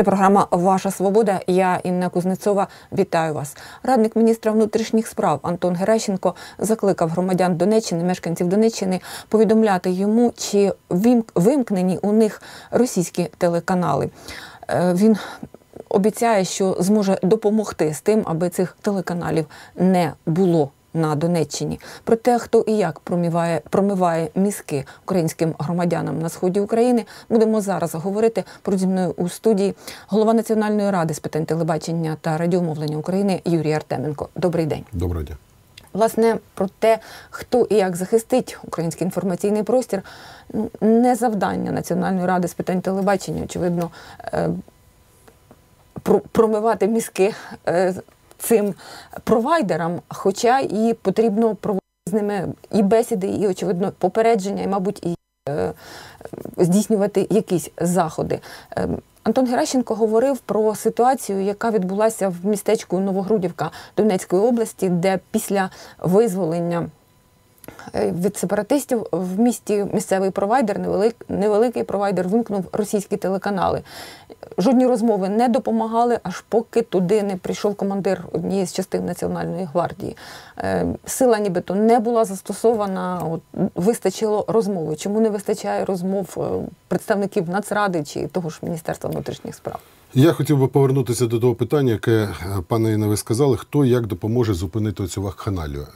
Це програма Ваша Свобода. Я Інна Кузнецова. Вітаю вас. Радник міністра внутрішніх справ Антон Геращенко закликав громадян Донеччини, мешканців Донеччини, повідомляти йому, чи вимкнені у них російські телеканали. Е, він обіцяє, що зможе допомогти з тим, аби цих телеканалів не було на Донеччині. Про те, хто і як промиває, промиває мізки українським громадянам на сході України, будемо зараз говорити про зі мною у студії голова Національної ради з питань телебачення та радіомовлення України Юрій Артеменко. Добрий день. Доброго дня. Власне, про те, хто і як захистить український інформаційний простір, ну, не завдання Національної ради з питань телебачення, очевидно, е, промивати мізки е, цим провайдерам, хоча і потрібно проводити з ними і бесіди, і очевидно попередження, і, мабуть, і е, здійснювати якісь заходи. Е, Антон Геращенко говорив про ситуацію, яка відбулася в містечку Новогрудівка Донецької області, де після визволення. Е, від сепаратистів в місті місцевий провайдер, невелик, невеликий провайдер, вимкнув російські телеканали. Жодні розмови не допомагали, аж поки туди не прийшов командир однієї з частин Національної гвардії. Е, сила нібито не була застосована, от, вистачило розмови. Чому не вистачає розмов е, представників Нацради чи того ж Міністерства внутрішніх справ? Я хотів би повернутися до того питання, яке е, пане Інна, ви сказали, хто як допоможе зупинити цю вакханалію.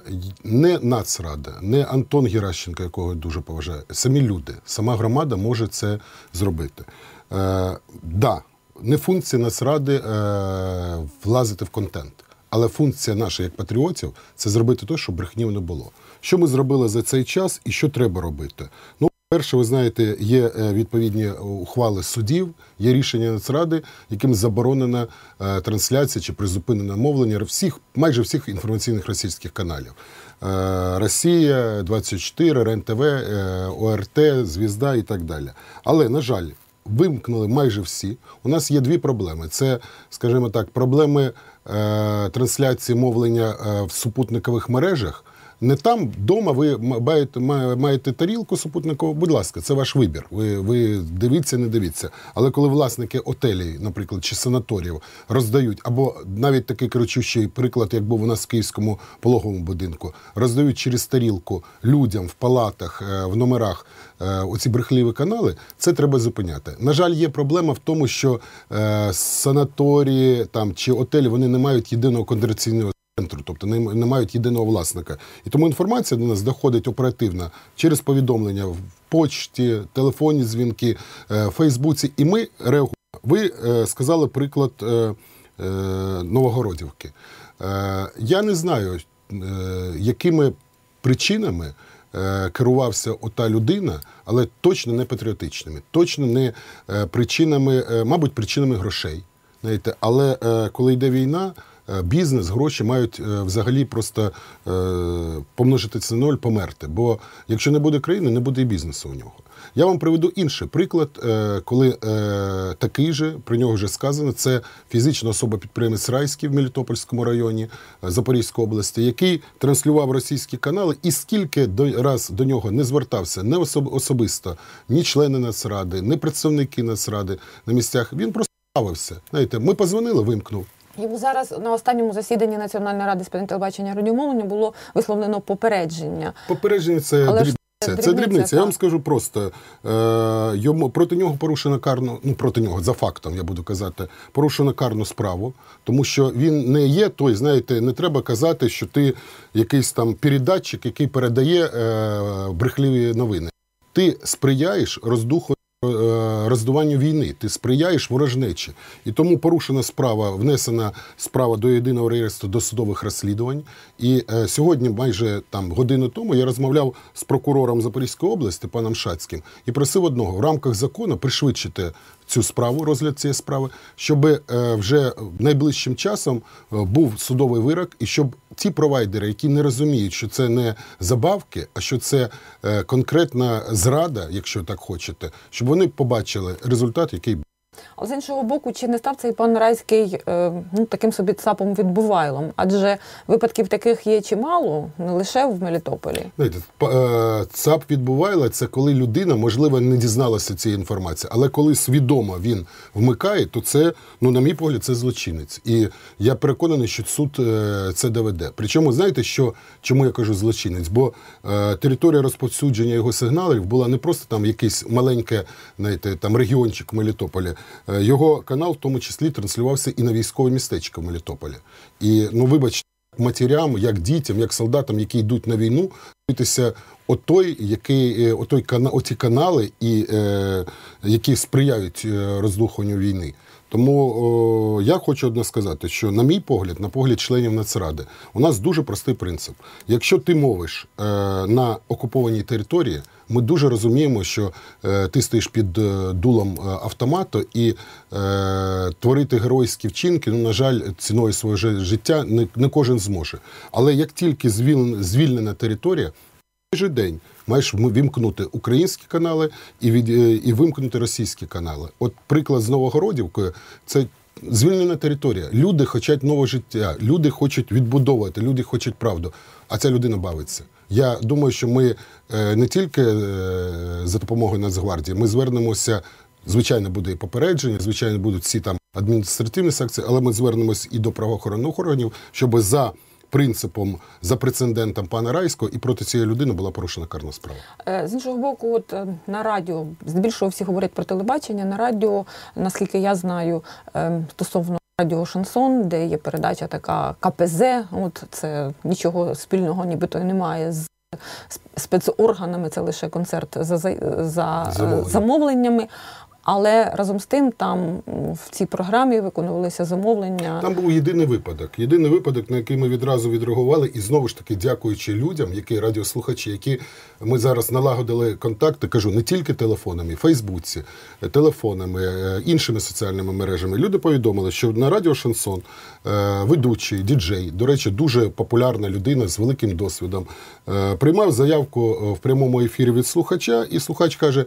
Не Нацрада, не Антон Геращенко, якого я дуже поважаю, самі люди, сама громада може це зробити. Е, да, не функція Нацради е, влазити в контент, але функція наша як патріотів це зробити те, щоб брехнів не було. Що ми зробили за цей час і що треба робити? Ну, Перше, ви знаєте, є е, відповідні ухвали судів, є рішення Нацради, яким заборонена е, трансляція чи призупинене мовлення всіх, майже всіх інформаційних російських каналів. Е, Росія, 24, РЕН-ТВ, ОРТ, Звізда і так далі. Але, на жаль, вимкнули майже всі. У нас є дві проблеми: це, скажімо так, проблеми трансляції мовлення в супутникових мережах. Не там вдома ви маєте маєте тарілку супутникову, будь ласка, це ваш вибір. Ви ви дивіться, не дивіться. Але коли власники отелі, наприклад, чи санаторіїв роздають, або навіть такий кричущий приклад, як був у нас в київському пологовому будинку, роздають через тарілку людям в палатах, е, в номерах е, оці брехливі канали, це треба зупиняти. На жаль, є проблема в тому, що е, санаторії там чи отелі вони не мають єдиного кондиційного центру, тобто не, не мають єдиного власника. І тому інформація до нас доходить оперативно через повідомлення в почті, телефонні дзвінки, е, Фейсбуці. І ми реагуємо. Ви е, сказали приклад е, Новогородівки. Я не знаю, якими причинами. Керувався ота людина, але точно не патріотичними, точно не причинами, мабуть, причинами грошей. Знаєте, але коли йде війна. Е, бізнес, гроші мають е, взагалі просто е, помножити це ноль, померти. Бо якщо не буде країни, не буде і бізнесу у нього. Я вам приведу інший приклад, коли такий же про нього вже сказано. Це фізична особа підприємець Райський в Мелітопольському районі Запорізької області, який транслював російські канали, і скільки раз до нього не звертався не особисто, ні члени Нацради, ні представники Нацради на місцях. Він просто ставився. Знаєте, ми позвонили, вимкнув. Йому зараз на останньому засіданні Національної ради з питань телебачення радіомовлення було висловлено попередження. Попередження це Але дрібниця. Це, це дрібниця. Я вам скажу просто е, йому проти нього порушено карну, ну проти нього за фактом, я буду казати, порушено карну справу, тому що він не є той, знаєте, не треба казати, що ти якийсь там передатчик, який передає е, брехливі новини. Ти сприяєш роздуху роздуванню війни, ти сприяєш ворожнечі. І тому порушена справа, внесена справа до єдиного реєстру досудових розслідувань. І е, сьогодні, майже там годину тому, я розмовляв з прокурором Запорізької області, паном Шацьким, і просив одного в рамках закону пришвидшити цю справу, розгляд цієї справи, щоб е, вже найближчим часом е, був судовий вирок, і щоб ті провайдери, які не розуміють, що це не забавки, а що це е, конкретна зрада, якщо так хочете, щоб вони побачили результат, який Але з іншого боку, чи не став цей пан Райський е, ну, таким собі цапом відбувайлом? Адже випадків таких є чимало, не лише в Мелітополі. Е, ЦАП відбувайла це коли людина, можливо, не дізналася цієї інформації, але коли свідомо він вмикає, то це, ну, на мій погляд, це злочинець. І я переконаний, що суд е, це доведе. Причому, знаєте, що чому я кажу злочинець? Бо територія розповсюдження його сигналів була не просто там якийсь маленький, знаєте, там регіончик. Е, його канал в тому числі транслювався і на військове містечко в Мелітополі. І ну, вибачте матерям, як дітям, як солдатам, які йдуть на війну, дивитися отой, який, е, отой оті канали, і, е, які сприяють роздуханню війни. Тому о, я хочу одне сказати, що, на мій погляд, на погляд членів Нацради, у нас дуже простий принцип. Якщо ти мовиш е, на окупованій території, ми дуже розуміємо, що е, ти стоїш під е, дулом е, автомату і е, творити геройські вчинки, ну, на жаль, ціною свого жи- життя не, не кожен зможе. Але як тільки звільнена, територія, же день маєш вімкнути українські канали і, від, е, і вимкнути російські канали. От приклад з Новогородівкою це. Звільнена територія. Люди хочуть нове життя, люди хочуть відбудовувати, люди хочуть правду. А ця людина бавиться. Я думаю, що ми е, не тільки е, за допомогою Нацгвардії, ми звернемося. Звичайно, буде і попередження, звичайно, будуть всі там адміністративні санкції, але ми звернемось і до правоохоронних органів, щоб за принципом, за прецедентом пана Райського і проти цієї людини була порушена карна справа. Е, З іншого боку, от е, на радіо здебільшого всі говорять про телебачення. На радіо, наскільки я знаю, е, стосовно радіо Шансон, де є передача така КПЗ. От це нічого спільного, нібито і немає з спецорганами. Це лише концерт за, за, за замовленнями. Але разом з тим, там в цій програмі виконувалися замовлення. Там був єдиний випадок. Єдиний випадок, на який ми відразу відреагували, і знову ж таки, дякуючи людям, які радіослухачі, які ми зараз налагодили контакти, кажу, не тільки телефонами, Фейсбуці, телефонами, е, іншими соціальними мережами. Люди повідомили, що на радіо Шансон е, ведучий, діджей, до речі, дуже популярна людина з великим досвідом, е, приймав заявку в прямому ефірі від слухача, і слухач каже: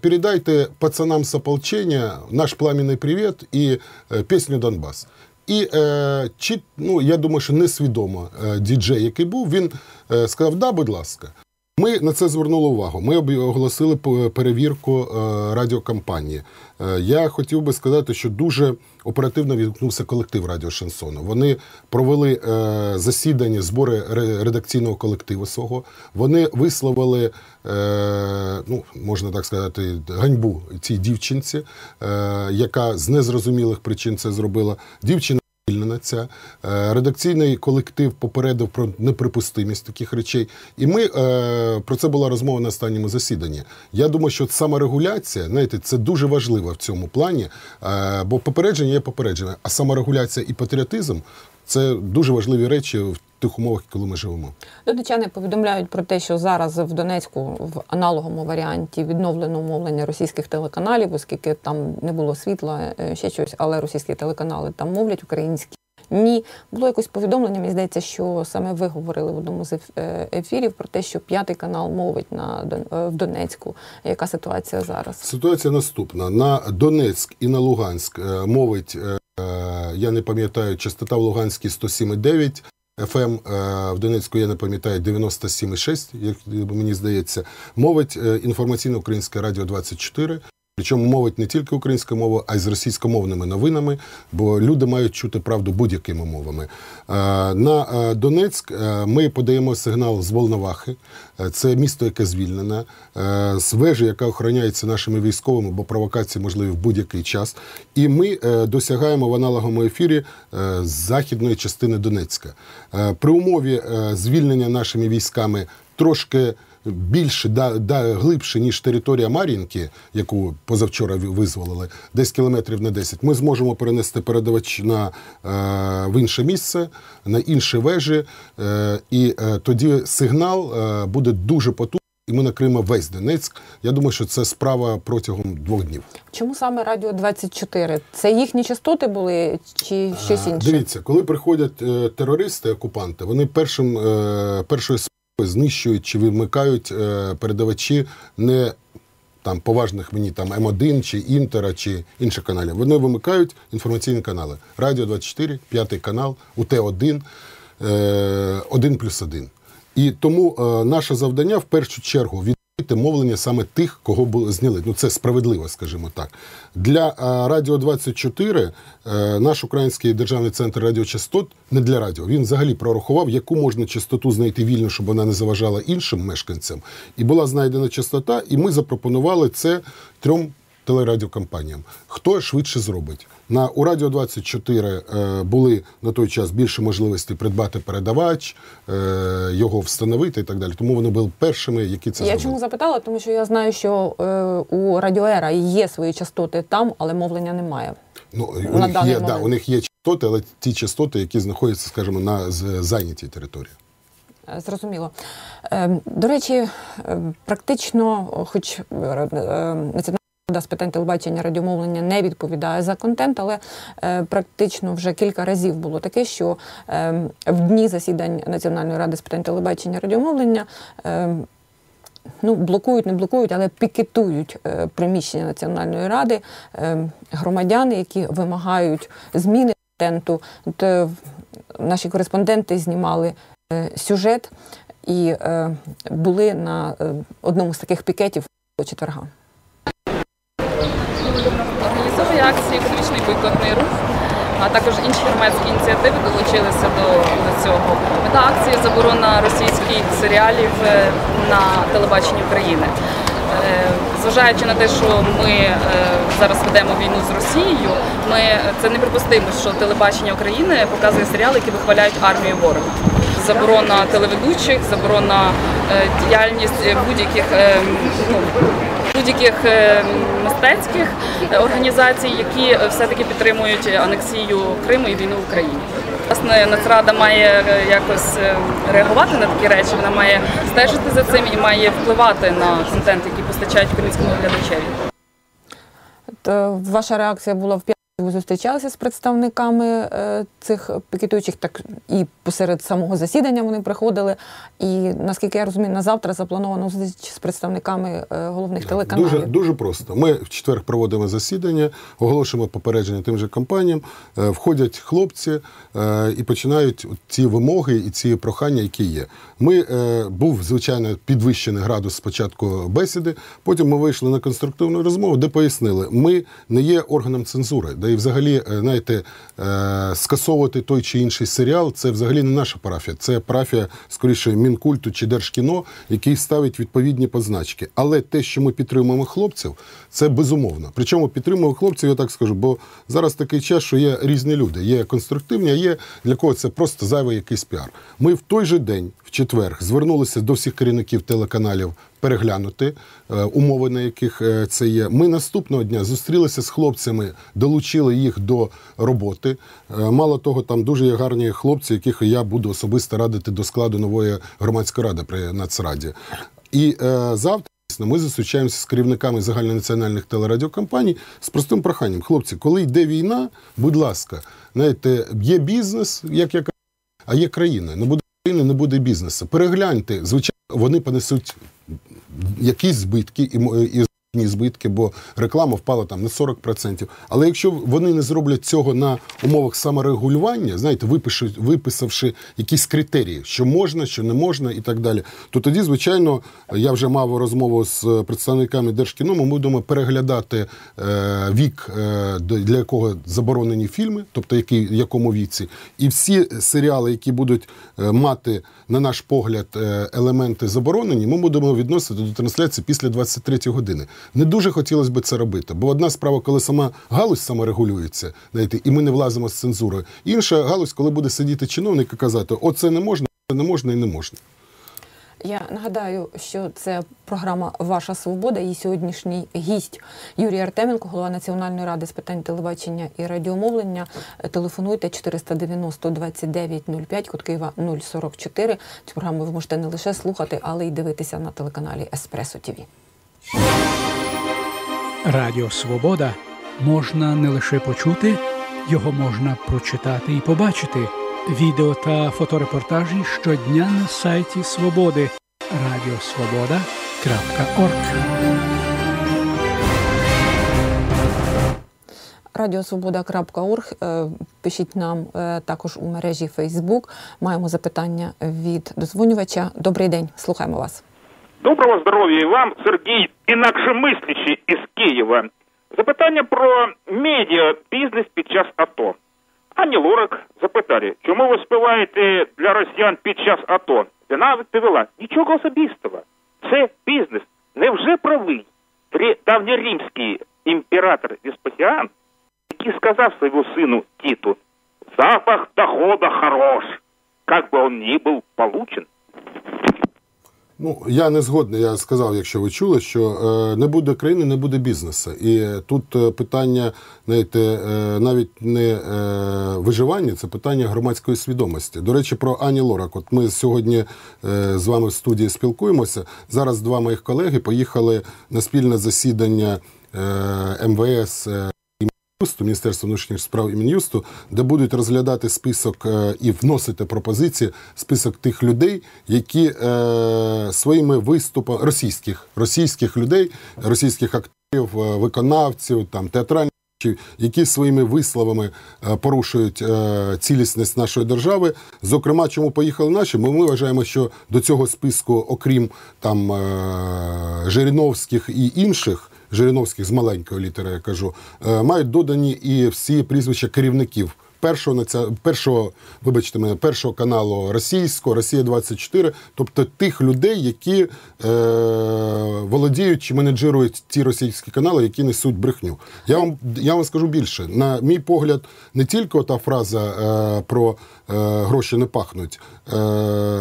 передайте пацанам з ополчення наш пламенний привіт і е, пісню Донбас. І е, чи, ну, я думаю, що несвідомо е, діджей, який був, він е, сказав: да, будь ласка. Ми на це звернули увагу. Ми оголосили перевірку е, радіокампанії. Е, я хотів би сказати, що дуже оперативно відгукнувся колектив Радіо Шансону. Вони провели е, засідання, збори ре- редакційного колективу свого. Вони висловили, ну можна так сказати, ганьбу цій дівчинці, яка з незрозумілих причин це зробила. Дівчина ця. Е, Редакційний колектив попередив про неприпустимість таких речей. І ми е, про це була розмова на останньому засіданні. Я думаю, що саморегуляція, знаєте, це дуже важливо в цьому плані, е, бо попередження є попередження, а саморегуляція і патріотизм це дуже важливі речі в тих умовах, коли ми живемо. Донечани повідомляють про те, що зараз в Донецьку в аналоговому варіанті відновлено мовлення російських телеканалів, оскільки там не було світла, е, ще щось, але російські телеканали там мовлять українські. Ні, було якось повідомлення. Мені здається, що саме ви говорили в одному з е, ефірів про те, що п'ятий канал мовить на е, в Донецьку. Яка ситуація зараз? Ситуація наступна: на Донецьк і на Луганськ мовить, я не пам'ятаю, частота в Луганській 107,9. FM е, в Донецьку, я не пам'ятаю, 97,6, як мені здається, мовить е, інформаційне українське радіо 24. Причому мовить не тільки українською мовою, а й з російськомовними новинами, бо люди мають чути правду будь-якими мовами. Е, На е, Донецьк е, ми подаємо сигнал з Волновахи. Це місто, яке звільнене, з вежі, яка охороняється нашими військовими, бо провокації можливі в будь-який час. І ми досягаємо в аналоговому ефірі західної частини Донецька. При умові звільнення нашими військами трошки більше, да, да, глибше, ніж територія Мар'їнки, яку позавчора визволили, десь кілометрів на 10, ми зможемо перенести передавач на, е, в інше місце, на інші вежі, е, і е, тоді сигнал е, буде дуже потужний, і ми накриємо весь Донецьк. Я думаю, що це справа протягом двох днів. Чому саме Радіо 24? Це їхні частоти були чи щось інше? Дивіться, коли приходять терористи, окупанти, вони першим, першою знищують чи вимикають е, передавачі не там поважних мені там М1 чи Інтера чи інших каналів. Вони вимикають інформаційні канали. Радіо 24, п'ятий канал, УТ1, е, 1 плюс 1. І тому е, наше завдання в першу чергу від мовлення саме тих, кого зняли. Ну це справедливо, скажімо так. Для а, Радіо 24 е, наш український державний центр радіочастот не для радіо. Він взагалі прорахував, яку можна частоту знайти вільно, щоб вона не заважала іншим мешканцям. І була знайдена частота, і ми запропонували це трьом телерадіокомпаніям. Хто швидше зробить? На у Радіо 24 е, були на той час більше можливостей придбати передавач, е, його встановити і так далі. Тому вони були першими, які це Я зробили. чому запитала? Тому що я знаю, що е, у Радіоера є свої частоти там, але мовлення немає. Ну, у, на них є, да, у них є частоти, але ті частоти, які знаходяться, скажімо, на зайнятій території. Е, Зрозуміло. Е, До речі, е, практично, хоч е, е, Національна рада з питань телебачення радіомовлення не відповідає за контент, але е, практично вже кілька разів було таке, що е, в дні засідань Національної ради з питань телебачення радіомовлення. е, Ну, блокують, не блокують, але пікетують е, приміщення Національної ради е, громадяни, які вимагають зміни контенту. От, е, наші кореспонденти знімали е, сюжет і е, були на одному з таких пікетів четверга. Організовує акції економічний бойкотний рух, а також інші громадські ініціативи долучилися до, до цього. Мета акції заборона російських серіалів е, на телебаченні України. Е, Зважаючи на те, що ми е, зараз ведемо війну з Росією, ми це неприпустимо, що телебачення України показує серіали, які вихваляють армію ворога. Заборона телеведучих, заборона діяльність будь-яких ну, будь-яких е, мистецьких е, організацій, які все-таки підтримують анексію Криму і війну в Україні. Власне, Нацрада має е, якось реагувати на такі речі, вона має стежити за цим і має впливати на контент, який постачають українському глядачеві. Ваша реакція була в Ви зустрічалися з представниками е, цих пікетуючих, так і посеред самого засідання вони приходили. І наскільки я розумію, на завтра заплановано зустріч з представниками е, головних телеканалів. Дуже, дуже просто. Ми в четвер проводимо засідання, оголошуємо попередження тим же компаніям. е, Входять хлопці і починають ці вимоги і ці прохання, які є. Ми був звичайно підвищений градус спочатку бесіди. Потім ми вийшли на конструктивну розмову, де пояснили, ми не є органом цензури. Да і взагалі, е, знаєте, е, скасовувати той чи інший серіал це взагалі не наша парафія. Це парафія, скоріше, мінкульту чи держкіно, який ставить відповідні позначки. Але те, що ми підтримуємо хлопців, це безумовно. Причому підтримуємо хлопців, я так скажу, бо зараз такий час, що є різні люди. Є конструктивні, а є для кого це просто зайвий якийсь піар. Ми в той же день, в четвер, звернулися до всіх керівників телеканалів переглянути е, умови, на яких е, це є. Ми наступного дня зустрілися з хлопцями, долучили їх до роботи. Е, Мало того, там дуже є гарні хлопці, яких я буду особисто радити до складу нової громадської ради при Нацраді. І е, завтра. Ми зустрічаємося з керівниками загальнонаціональних телерадіокомпаній з простим проханням. Хлопці, коли йде війна, будь ласка, знаєте, є бізнес, як я кажу, а є країна. Не буде країни, не буде бізнесу. Перегляньте, звичайно, вони понесуть якісь збитки і, і збитки, бо реклама впала там на 40%. Але якщо вони не зроблять цього на умовах саморегулювання, знаєте, випишуть, виписавши якісь критерії, що можна, що не можна і так далі, то тоді, звичайно, я вже мав розмову з представниками Держкіно, ми будемо переглядати е, вік, е, для якого заборонені фільми, тобто який, якому віці, і всі серіали, які будуть е, мати, на наш погляд, е, елементи заборонені, ми будемо відносити до трансляції після 23 години. Не дуже хотілося б це робити, бо одна справа, коли сама галузь саморегулюється, знаєте, і ми не влазимо з цензурою. Інша галузь, коли буде сидіти чиновник і казати, оце не можна, це не можна і не можна. Я нагадаю, що це програма Ваша свобода. І сьогоднішній гість Юрій Артеменко, голова Національної ради з питань телебачення і радіомовлення. Телефонуйте 490 2905, код Києва 044. Цю програму ви можете не лише слухати, але й дивитися на телеканалі Еспресо ТІВІ. Радіо Свобода можна не лише почути, його можна прочитати і побачити. Відео та фоторепортажі щодня на сайті Свободи Радіосвобода.орг Радіосвобода.орг е, пишіть нам е, також у мережі Фейсбук. Маємо запитання від дозвонювача. Добрий день, слухаємо вас. Доброго здоров'я і вам, Сергій, інакше мислячий із Києва. Запитання про медіа бізнес під час АТО. Ані Лорак запитали, чому ви співаєте для росіян під час АТО? Вона відповіла, нічого особистого. Це бізнес. Невже правий Дрі- давньоримський імператор Веспасіан, який сказав своєму сину Тіту, запах дохода хорош, как бы он ни был получен. Ну, я не згодний. Я сказав, якщо ви чули, що е, не буде країни, не буде бізнесу. І тут е, питання, знаєте, е, навіть не виживання, це питання громадської свідомості. До речі, про Ані Лорак. От ми сьогодні з вами в студії спілкуємося. Зараз два моїх колеги поїхали на спільне засідання МВС. Мін'юсту, Міністерства внутрішніх справ і Мін'юсту, де будуть розглядати список е, і вносити пропозиції, список тих людей, які е, своїми виступами російських російських людей, російських акторів, е, виконавців, там театральних. Які своїми висловами е, порушують е, цілісність нашої держави. Зокрема, чому поїхали наші? Ми, ми вважаємо, що до цього списку, окрім там е, Жириновських і інших, Жириновських з маленької літери, я кажу, е, мають додані і всі прізвища керівників. Першого першого, вибачте мене, першого каналу російського, Росія 24 тобто тих людей, які е, володіють чи менеджерують ті російські канали, які несуть брехню. Я вам я вам скажу більше. На мій погляд, не тільки та фраза е, про е, гроші не пахнуть. Е,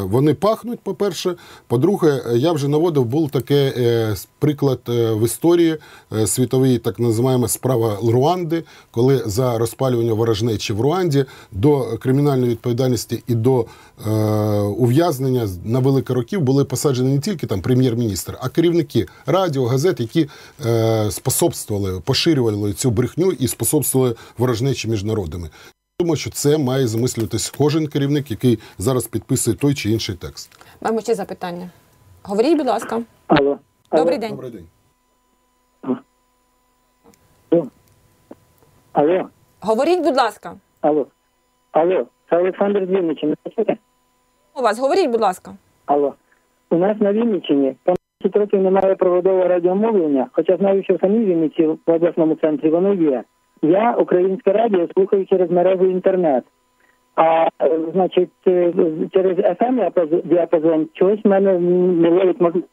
вони пахнуть, по-перше. По-друге, я вже наводив був таке е, приклад е, в історії е, світовій, так називаємо справа Руанди, коли за розпалювання ворожнечі в Руанді до кримінальної відповідальності і до е, ув'язнення на великі років були посаджені не тільки там прем'єр-міністр, а керівники радіо, газет, які е, способствували, поширювали цю брехню і способствували ворожнечі між народами. Думаю, що це має замислюватись кожен керівник, який зараз підписує той чи інший текст. Маємо ще запитання. Говоріть, будь ласка. Алло. Добрий день. Добрий день. Алло. Говоріть, будь ласка. Алло. Алло. Це Олександр з Вінниччини. У вас говоріть, будь ласка. Алло. У нас на Вінниччині по 10 років немає проводового радіомовлення, хоча знаю, що в самій Вінниці в обласному центрі воно є. Я українське радіо слухаю через мережу інтернет. А е, значить, е, через FM діапазон чогось в мене не ловить можливість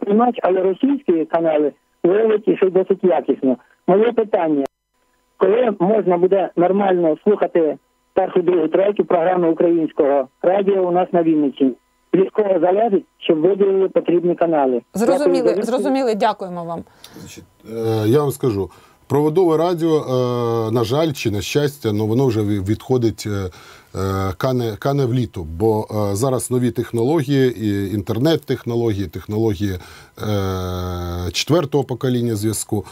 приймач, але російські канали ловить і ще досить якісно. Моє питання: коли можна буде нормально слухати першу, другу, третю програму українського радіо у нас на Вінниччині. Від кого залежить, щоб виділили потрібні канали? Зрозуміли, зрозуміли, дякуємо вам. Значить, е, я вам скажу. Проводове радіо, е, на жаль, чи на щастя, ну воно вже відходить е, е, кане, кане в літо, бо зараз нові технології, і інтернет-технології, технології четвертого покоління зв'язку.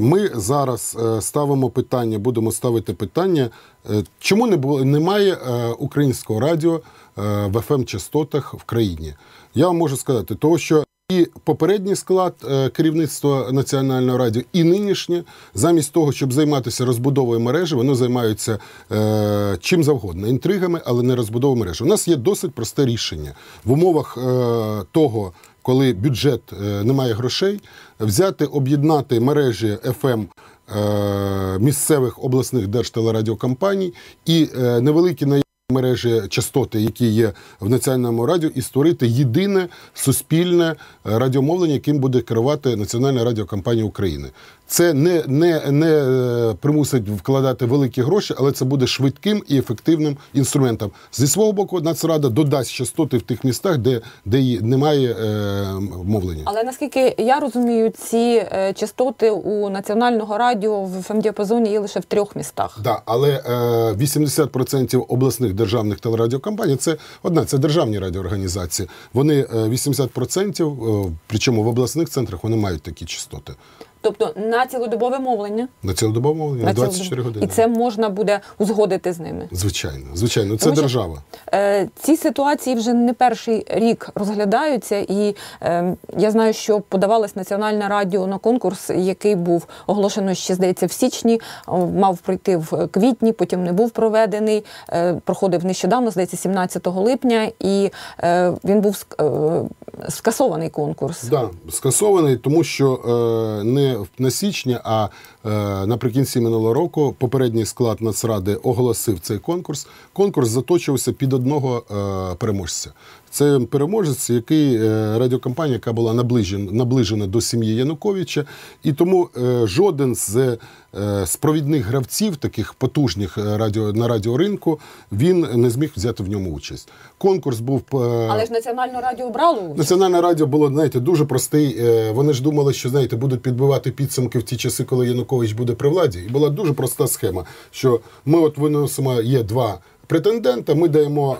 Ми зараз ставимо питання, будемо ставити питання, чому не було немає українського радіо в fm частотах в країні. Я вам можу сказати, того що і попередній склад е, керівництва національного радіо, і нинішнє, замість того, щоб займатися розбудовою мережі, вони займаються е, чим завгодно інтригами, але не розбудовою мережі. У нас є досить просте рішення в умовах е, того, коли бюджет е, не має грошей, взяти, об'єднати мережі FM е, місцевих обласних держтелерадіокомпаній і е, невеликі на мережі частоти, які є в національному радіо, і створити єдине суспільне радіомовлення, яким буде керувати Національна радіокомпанія України. Це не, не, не е, примусить вкладати великі гроші, але це буде швидким і ефективним інструментом. Зі свого боку, Нацрада додасть частоти в тих містах, де, де її немає е, мовлення. Але наскільки я розумію, ці е, частоти у національного радіо в ФМ-діапазоні є лише в трьох містах. Да, але е, 80% обласних державних телерадіокомпаній це одна, це державні радіоорганізації. Вони е, 80%, е, причому в обласних центрах вони мають такі частоти. Тобто на цілодобове мовлення. На цілодобове мовлення На 24 цілодобове. години. І це можна буде узгодити з ними. Звичайно, звичайно, це Тому держава. Е, Ці ситуації вже не перший рік розглядаються, і е, я знаю, що подавалось національне радіо на конкурс, який був оголошено ще здається в січні, мав пройти в квітні, потім не був проведений. е, Проходив нещодавно, здається, 17 липня, і е, він був ск- е, скасований конкурс. Да, скасований, тому що е, не в- на січні, а е, наприкінці минулого року попередній склад Нацради оголосив цей конкурс. Конкурс заточувався під одного е, переможця. Це переможець, який е, радіокомпанія, яка була наближена, наближена до сім'ї Януковича, і тому е, жоден з, е, з провідних гравців, таких потужних радіо на радіоринку, він не зміг взяти в ньому участь. Конкурс був Але ж національне радіо брало участь. Національне радіо було, знаєте, дуже простий. Вони ж думали, що знаєте, будуть підбивати підсумки в ті часи, коли Янукович буде при владі. І була дуже проста схема, що ми от виносимо, є два претендента, ми даємо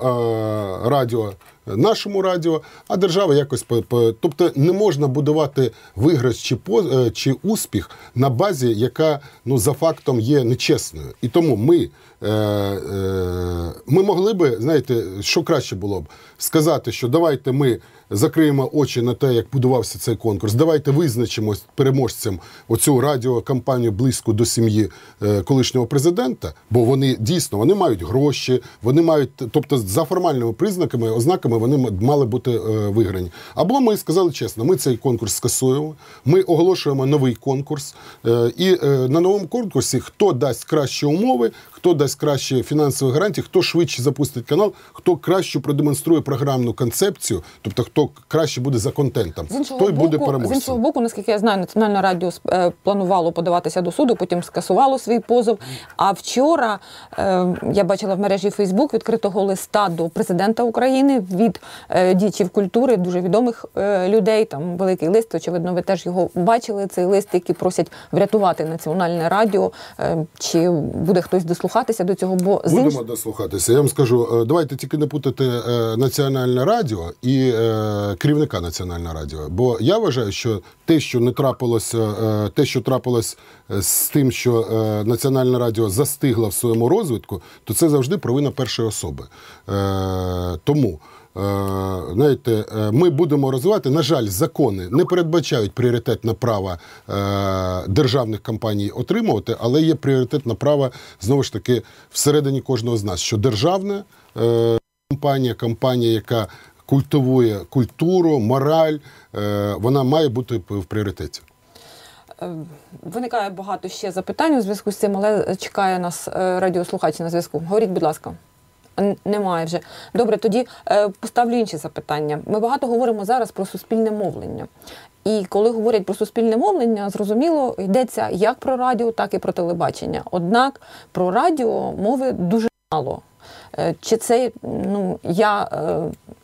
радіо нашому радіо, а держава якось по, тобто не можна будувати виграш чи по е, чи успіх на базі, яка ну за фактом є нечесною. І тому ми. Е, е, ми могли би, знаєте, що краще було б сказати, що давайте ми закриємо очі на те, як будувався цей конкурс. Давайте визначимо переможцям оцю радіокампанію близько до сім'ї е, колишнього президента, бо вони дійсно вони мають гроші, вони мають, тобто за формальними признаками, ознаками вони мали бути е, виграні. Або ми сказали чесно, ми цей конкурс скасуємо, ми оголошуємо новий конкурс, е, і е, на новому конкурсі хто дасть кращі умови, хто дасть кращі фінансові гарантії, хто швидше запустить канал, хто краще продемонструє програмну концепцію, тобто хто краще буде за контентом, З той буде боку, з іншого боку, наскільки я знаю, Національне радіо е, планувало подаватися до суду, потім скасувало свій позов. А вчора е, я бачила в мережі Фейсбук відкритого листа до президента України від е, діячів культури, дуже відомих людей. Там великий лист, очевидно, ви теж його бачили. Цей лист, які просять врятувати національне радіо. Чи буде хтось дослухатися до цього? Бо з Будемо інш... дослухатися. Я вам скажу, е, давайте тільки не путати е, національне радіо і е, керівника національного радіо. Бо я вважаю, що те, що не трапилося, те, що трапилось з тим, що національне радіо застигло в своєму розвитку, то це завжди провина першої особи. Тому. Е, Знаєте, е, ми будемо розвивати. На жаль, закони не передбачають пріоритетне право е, державних компаній отримувати, але є пріоритетне право знову ж таки всередині кожного з нас, що державна компанія, компанія, яка культивує культуру, мораль, вона має бути в пріоритеті. Виникає багато ще запитань у зв'язку з цим, але чекає нас радіослухач на зв'язку. Говоріть, будь ласка. Немає вже. Добре, тоді е, поставлю інші запитання. Ми багато говоримо зараз про суспільне мовлення. І коли говорять про суспільне мовлення, зрозуміло, йдеться як про радіо, так і про телебачення. Однак про радіо мови дуже мало. Е, Чи це ну, я е,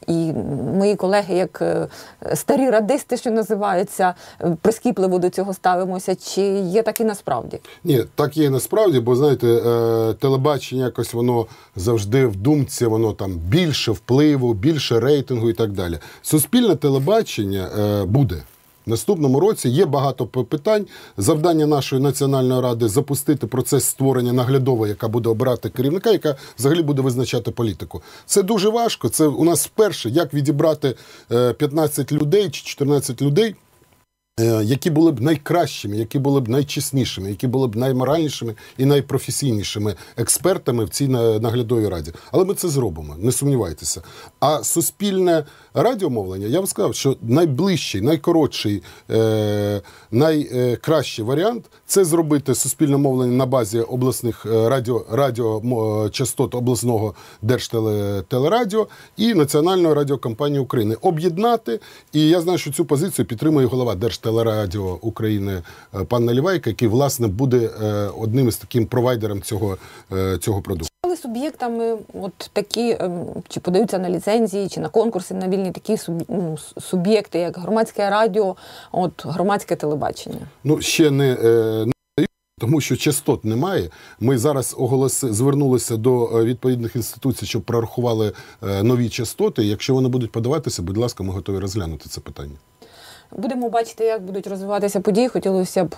і мої колеги, як е, старі радисти, що називаються, прискіпливо до цього ставимося, чи є так і насправді? Ні, так є насправді, бо знаєте, телебачення якось воно завжди в думці, воно там більше впливу, більше рейтингу і так далі. Суспільне телебачення буде. В наступному році є багато питань. Завдання нашої національної ради запустити процес створення наглядової, яка буде обирати керівника, яка взагалі буде визначати політику. Це дуже важко. Це у нас вперше, як відібрати е, 15 людей чи 14 людей. Е, Які були б найкращими, які були б найчеснішими, які були б найморальнішими і найпрофесійнішими експертами в цій наглядовій раді. Але ми це зробимо, не сумнівайтеся. А суспільне радіомовлення, я вам сказав, що найближчий, найкоротший, е, найкращий варіант це зробити суспільне мовлення на базі обласних е, радіо, радіочастот обласного держтелерадіо і Національної радіокомпанії України. Об'єднати. І я знаю, що цю позицію підтримує голова Держтелерадіо України е, пан Налівайка, який власне буде е, одним із таким провайдером цього, е, цього продукту. Але суб'єктами, от такі, чи подаються на ліцензії, чи на конкурси на вільні такі ну, суб'єкти, як громадське радіо, от громадське телебачення. Ну, ще не, тому що частот немає. Ми зараз оголоси, звернулися до відповідних інституцій, щоб прорахували нові частоти. Якщо вони будуть подаватися, будь ласка, ми готові розглянути це питання. Будемо бачити, як будуть розвиватися події. Хотілося б,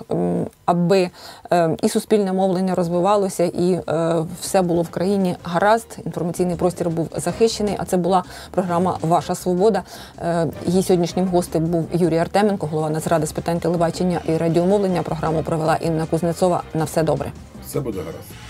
аби е, і суспільне мовлення розвивалося, і е, все було в країні гаразд. Інформаційний простір був захищений. А це була програма Ваша свобода. Е, Її сьогоднішнім гостем був Юрій Артеменко, голова Нацради з питань телебачення і радіомовлення. Програму провела Інна Кузнецова. На все добре. Все буде гаразд.